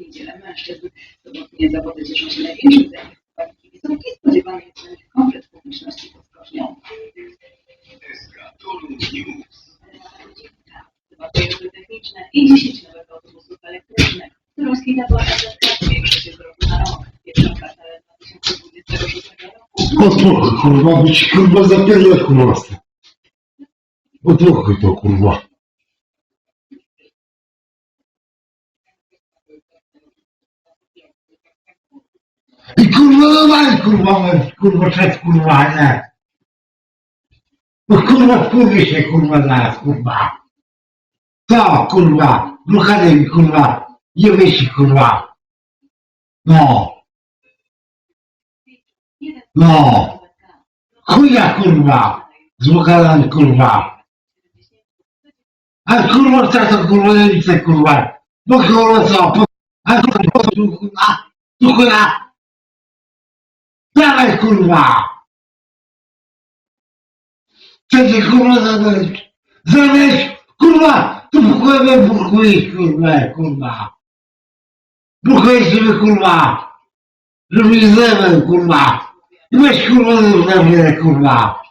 i niedzielę mężczyzn. Sobotnie zawody cieszą się największym uwagi kibiców i spodziewany jest na nich komplet publiczności pod skocznią. Dwa pojazdy techniczne i 10 nowych autobusów elektrycznych. Turowski była MZK zwiększy się z roku na rok. Pierwszą kwartale 2026 roku Po trochę kurwa, być kurwa zapierdolę kurwa. Po trochę to kurwa. I kurwa dawaj kurwa, mać, kurwa szef kurwa, nie. No kurwa wkurwie się kurwa zaraz kurwa. Co kurwa, blokady mi kurwa, nie wysi kurwa. No, no. Chuja kurwa, z blokadami kurwa. A kurwa co to kurwa nie widzę kurwa. No kurwa co. a kurwa po co tu kurwa, tu chuja. Dawaj kurwa. Chcecie kurwa zabrać, zabrać kurwa, tu wchłowę buchujesz kurwa, kurwa. Buchujesz sobie kurwa, żeby nie zebrał kurwa. I weź kurwa zabrać kurwa.